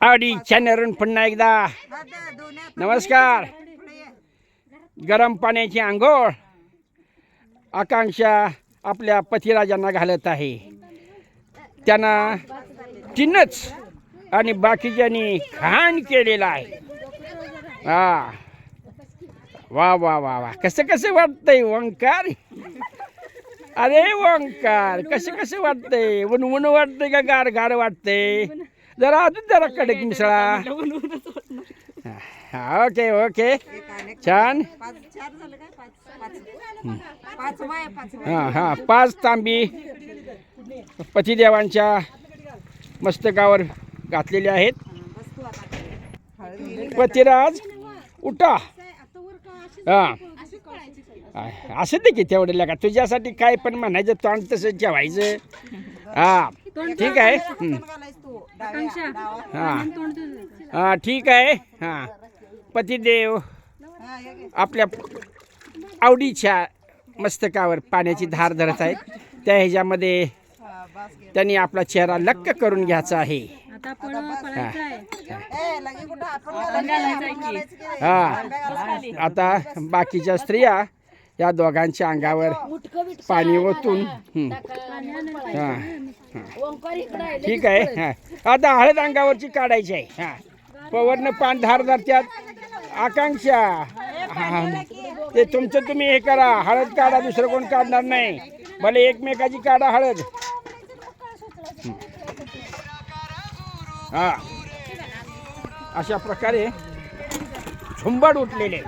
आवडी चॅनलवरून पुन्हा एकदा नमस्कार. गरम पाण्याची आंघोळ. आकांक्षा आपल्या पतिराजांना घालत आहे. त्यांना तिनंच आणि बाकीच्यांनी खाण केलेलं आहे. हा. वा वा वा वा. कसं कसं वाटतंय ओंकार? अरे ओंकार कसं कसं वाटतंय? उन ऊन वाटतंय का गार गार वाटतंय? जरा अजून जरा कडक मिसळा. ओके ओके छान. हां हां पाच तांबी. पतिदेवांच्या मस्तकावर घातलेले आहेत. पतिराज उठा. हां. असं दे की तेवढं का तुझ्यासाठी काय पण म्हणायचं तोंड तसं जेवायचं हा ठीक आहे. हं. हां हां ठीक आहे. हां. पतिदेव आपल्या आवडीच्या मस्तकावर पाण्याची धार धरत आहेत. त्या ह्याच्यामध्ये त्यांनी आपला चेहरा लक्क करून घ्यायचा आहे. आता आपण पळायचं आहे. हा. आता बाकीच्या स्त्रिया या दोघांच्या अंगावर पाणी ओतून. हं. हा ठीक आहे. हा. आता हळद अंगावरची काढायची आहे. हा. पवरनं पान धार धरत्यात. आकांक्षा. हा. ते तुमचं तुम्ही हे करा. हळद काढा दुसरं कोण काढणार नाही. भले एकमेकाची काढा हळद. हं. हा. अशा प्रकारे झुंबड उठलेले.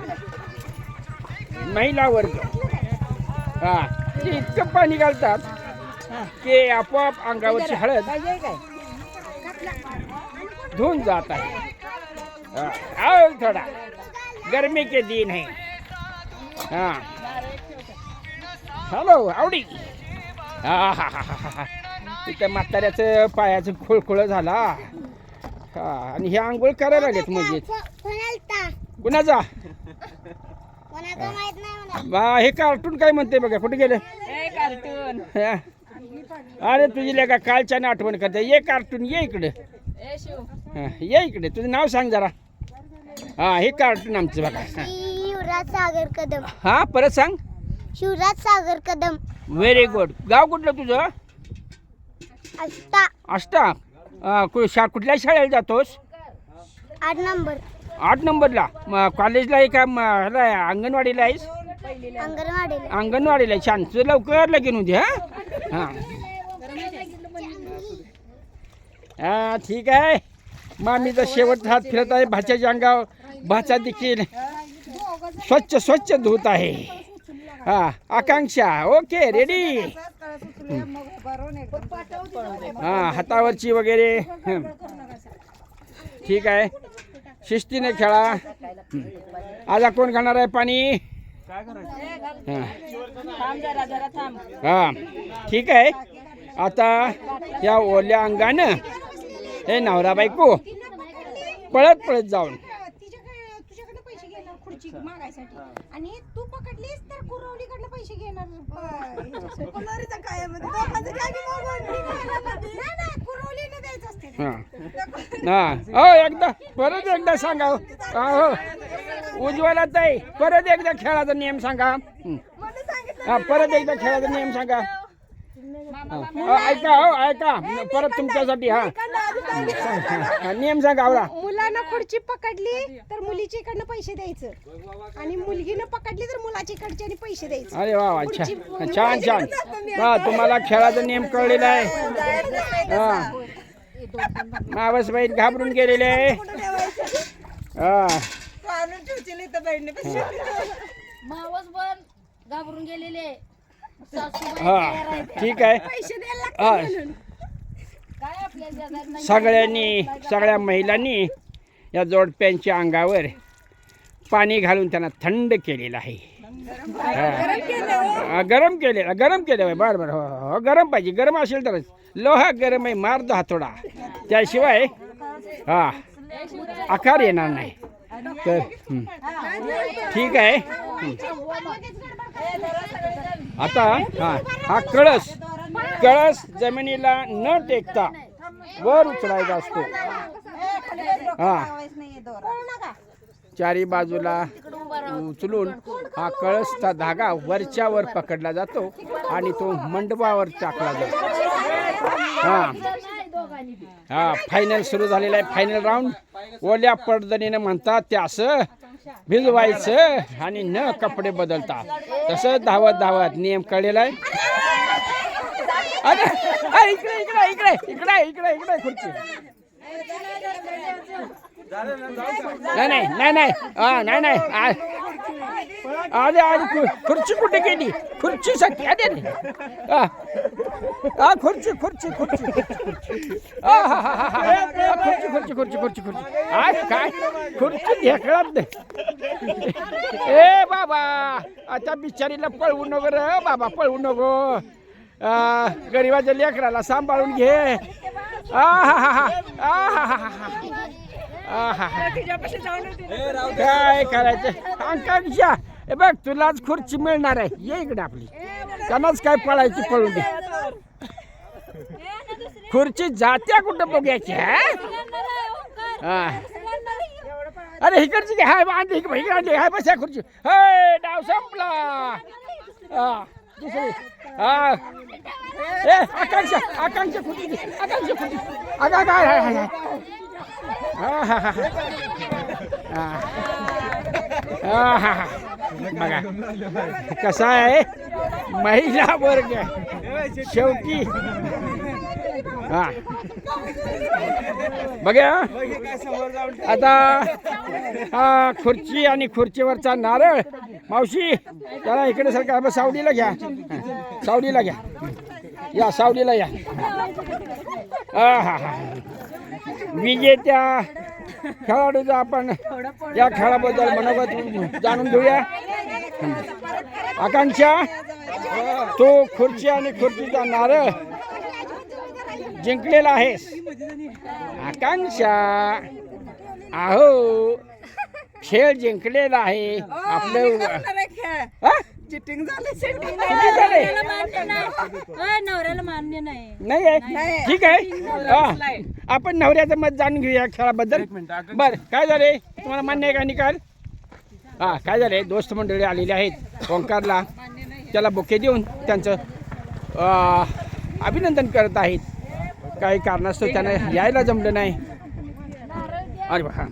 महिला वर्ग. हा. ते इतकं पाणी घालतात की आपोआप अंगावरची हळद धुवून जात आहे. हा, आओ थोडा. गर्मी के दिन है हा. हॅलो आवडी. हा हा हा हा हा. तिथं म्हाताऱ्याचं पायाचं खुळखुळ झाला. हा आणि हे आंघोळ करायला लागलेत म्हणजे कुणाचा कोणाचं माहीत नाही म्हणा बा हे कार्टून काय म्हणते बघा कुठे गेले? कार्टून हा. अरे तुझी लेका कालच्या आठवण करते. ये कार्टून ये इकडे. ए शिव. हा, ये इकडे. तुझं नाव सांग जरा. हा हे कार्टून आमचं बघा. हा. शिवराज सागर कदम. हा परत सांग. शिवराज सागर कदम. व्हेरी गुड गाव कुठलं तुझं? अष्टा आष्टा. अं, कु- शा कुठल्या शाळेला जातोस? आठ नंबर. आठ नंबरला. मग कॉलेजला आहे का म- ह्याला आहे, अंगणवाडीला आहेस? अंगणवाडीला. अंगणवाडीला आहे. छान. तुझं लवकर लगीन होते हा? हां. हा ठीक आहे. मामीचा शेवट हात फिरत आहे. भाच्याच्या अंगावर भाचा देखील स्वच्छ स्वच्छ धुत आहे. हा आकांक्षा. ओके रेडी हा हातावरची वगैरे. हं. ठीक आहे. शिस्तीने खेळा. आता कोण खाणार आहे? पाणी? हा. थांब जरा जरा थांब. हा. ठीक आहे. आता या ओल्या अंगानं हे नवरा बायको पळत पळत जाऊन. खुर्ची मागायसाठी. आणि तू पकडलीस तर कुरवलीकडनं पैसे घेणार. काय बघून. कुरवलीनं द्यायचं असते. हा. हा. हो एकदा परत एकदा सांगा. हो. हा, हो उज्ज्वला ताई परत एकदा खेळाचा नियम सांगा. हं. हा परत एकदा खेळाचा नियम सांगा. हा. हो, ऐका हो ऐका. परत तुमच्यासाठी हा. हा, नियम सांगा आवडा मुलानं खुर्ची पकडली तर मुलीच्या इकडनं पैसे द्यायचं. आणि मुलगीनं पकडली तर मुलाच्या इकडचे पैसे द्यायचे. अरे वा वा छान छान. छान हा तुम्हाला खेळाचा नियम कळलेला आहे. हा. मावस बहीण घाबरून गेलेले. आहे हा. मावस पण घाबरून गेलेले. सासूबाई हा ठीक आहे. सगळ्यांनी सगळ्या महिलांनी या जोडप्यांच्या अंगावर पाणी घालून त्यांना थंड केलेलं आहे. गरम केलेलं गरम केलं आहे बरं बरं हो, हो हो, गरम पाहिजे गरम असेल तरच. लोहा गरम आहे मार दो हातोडा. त्याशिवाय हा आकार येणार नाही. तर ठीक आहे. आता हा हा कळस. कळस जमिनीला न टेकता वर उचलायचा असतो. हा. चारी बाजूला उचलून हा कळसचा धागा वरच्या वर पकडला जातो आणि तो मंडपावर टाकला जातो. हा. हा फायनल सुरू झालेला आहे. फायनल राऊंड ओल्या पडदणीनं म्हणतात ते असं भिजवायचं आणि न कपडे बदलतात. तसं धावत धावत नियम कळलेला आहे. अरे अरे, इकडे इकडे इकडे इकडे इकडे इकडे खुर्ची. नाही नाही नाही नाही. हा नाही नाही. अरे अरे खुर्ची कुठे गेली खुर्चीसाठी अरे हा खुर्ची खुर्ची खुर्ची खुर्ची. हा, हा, हा, हा. खुर्ची खुर्ची खुर्ची खुर्ची खुर्ची. आ, काय? खुर्ची ढेकळत नाही. ए बाबा आता बिचारीला पळवू नको रे बाबा पळवू नको. गरिबाच्या लेकराला सांभाळून घे. हा हा हा. हा हा हा हा. हा हा. काय करायचं? आकांक्षा हे बघ तुलाच खुर्ची मिळणार आहे. ये इकडे आपली. त्यांनाच काय पळायची पळून दे. खुर्ची जात्या कुठं बघायची हा? हा. अरे इकडची हाय बांधली इकडे आणली हाय बस या खुर्ची. हे डाव संपला. हा दुसरी. हा. ए आकांक्षा आकांक्षा खुर्ची आकांक्षा खुर्ची अगं काय हा हा हा बघा. कसा आहे? महिला वर्ग. शेवटी. हा. बघा आता हा खुर्ची आणि खुर्चीवरचा नारळ. मावशी त्याला इकडे सारखा बस सावडीला घ्या. सावडीला घ्या. या सावडीला या. हा हा हा. विजेत्या खेळाडूचा आपण या खेळाबद्दल मनोगत जाणून घेऊया. आकांक्षा तो खुर्ची आणि खुर्चीचा नारळ जिंकलेला आहेस. आकांक्षा आहो खेळ जिंकलेला आहे. आपलं हा? नवऱ्याला मान्य नाही. नाही. आहे? ठीक आहे. हा. आपण नवऱ्याचं मत जाणून घेऊया खेळाबद्दल. बर काय झाले तुम्हाला मान्य आहे का निकाल? हा काय झाले दोस्त मंडळी आलेले आहेत ओंकारला त्याला बुके देऊन त्यांचं अं, अभिनंदन करत आहेत. काही कारणास्तव त्यांना यायला जमलं नाही. अरे वा, हा.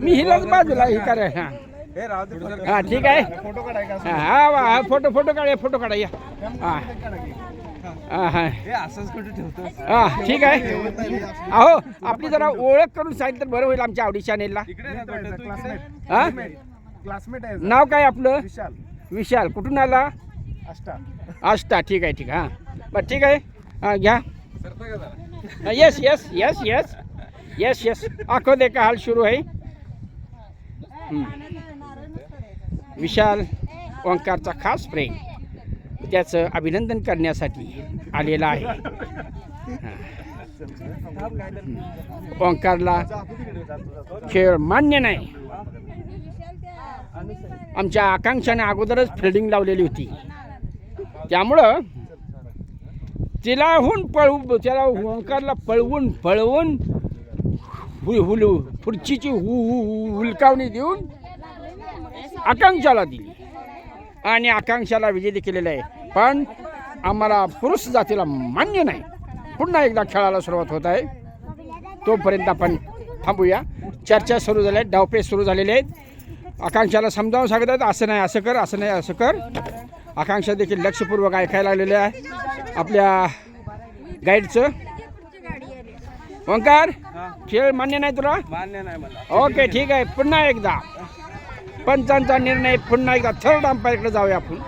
मी हिलाच बाजूला हे करा हां हा ठीक आहे. हा, हा वा हा, फोटो फोटो काढा फोटो काढा या हा. हा. हा हा. ठीक आहे. अहो आपली जरा ओळख करून सांगितलं तर बरं होईल आमच्या आवडी चॅनेलला हा? क्लासमेट आहे नाव काय आपलं? विशाल. विशाल. कुठून आला? अष्टा आष्टा ठीक आहे ठीक आहे हां. बरं ठीक आहे. हां घ्या. Yes yes yes yes yes yes आखो दे का हाल सुरू आहे. विशाल ओंकारचा खास प्रेम त्याचं अभिनंदन करण्यासाठी आलेला आहे. ओंकारला खेळ मान्य नाही. आमच्या आकांक्षाने अगोदरच फिल्डिंग लावलेली होती. त्यामुळं तिलाहून पळवू त्याला ओंकारला पळवून पळवून हु हुल खुर्चीची हु हु- हुलकावणी देऊन आकांक्षाला दिली आणि आकांक्षाला विजयी केलेला आहे. पण आम्हाला पुरुष जातीला मान्य नाही. पुन्हा एकदा खेळाला सुरुवात होत आहे. तोपर्यंत आपण थांबूया. चर्चा सुरू झाल्या. आहेत डावपे सुरू झालेले आहेत. आकांक्षाला समजावून सांगतात असं नाही असं कर असं नाही असं कर. आकांक्षा देखील लक्षपूर्वक ऐकायला लागलेले आहे. आपल्या गाईडचं ओंकार खेळ मान्य नाही तुला? मान्य नाही ओके ठीक आहे. पुन्हा एकदा. पंचांचा निर्णय पुन्हा एकदा थर्ड अंपायरकडे जाऊया आपण.